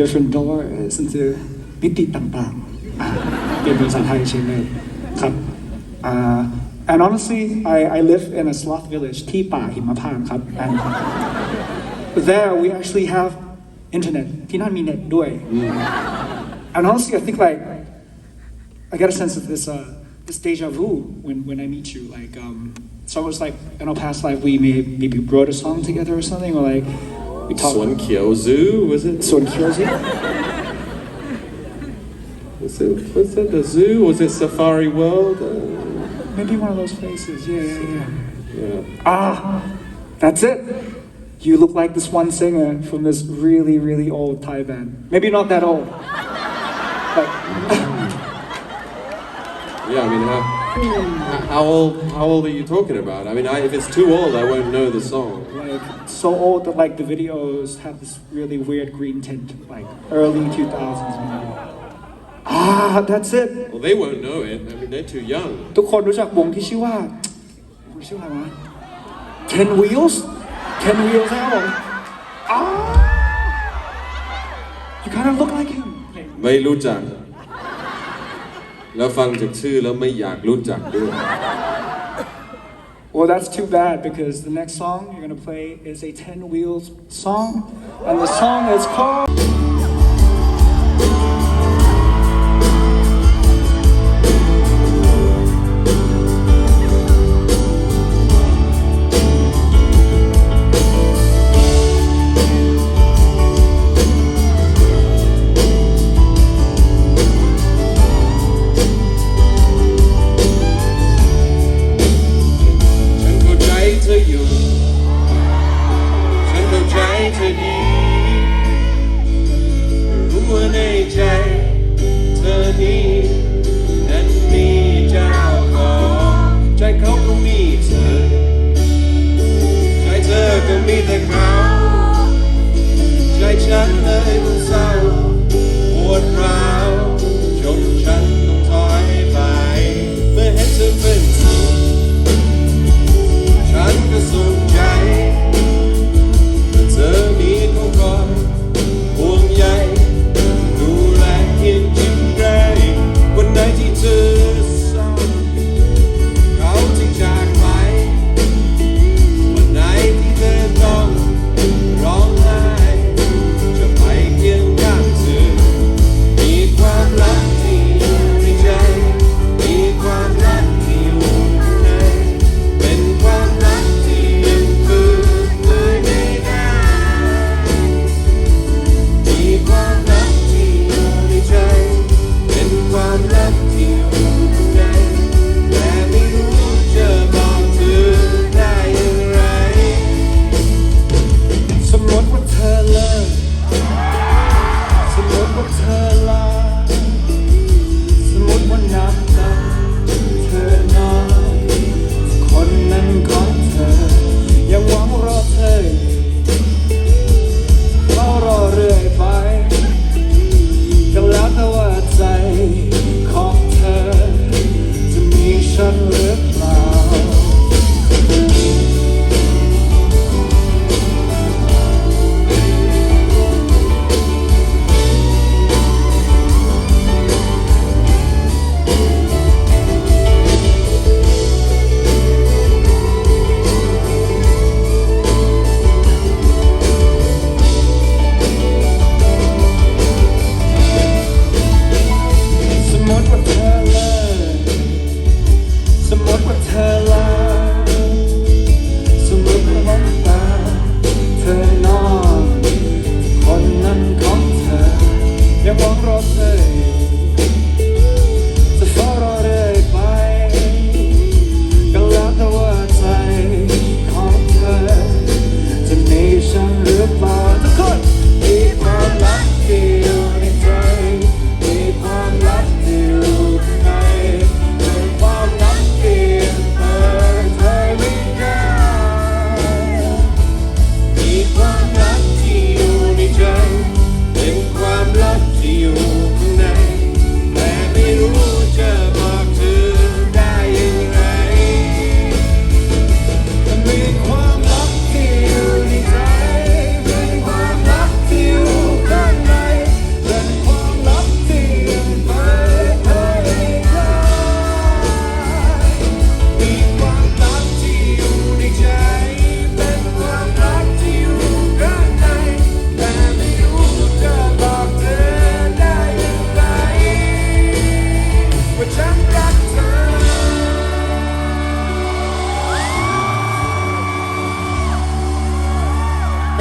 different doors into มิติต่างๆอ่ะเป็นภาษาไทยใช่ไหมครับ uh, and honestly I I live in a sloth village ที่ป่าหิมพานต์ครับ and there we actually have internet ที่นั่นมีเน็ตด้วย and honestly I think like I get a sense of this uh, this deja vu when, when I meet you. Like, um, it's almost like in our past life we may maybe wrote a song together or something, or like like Swan Zoo, was it? Swan Zoo? was it, was that the zoo? Was it Safari World? Uh, Maybe one of those places, yeah, yeah, yeah. yeah. Ah, that's it. You look like this one singer from this really, really old Thai band. Maybe not that old. But, yeah, I mean, how old how old are you talking about I mean I, if it's too old I won't know the song like so old that like the videos have this really weird green tint, like early 2000s. maybe. Ah, that's it. well they won't know it I mean they're too young ทุกคนรู้จักวงที่ชื่อว่าวงชื่ออะไรวะ Ten Wheels Ten Wheels นะครับผมอ่า You kind of look like him ไม่รู้จัก แล้วฟังจากชื่อแล้วไม่อยากรู้จักด้วย Well that's too bad because the next song you're going to play is a 10 Wheels song and the song is called you.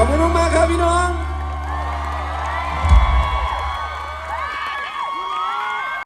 ขอบคุณมากๆครับพี่น้อง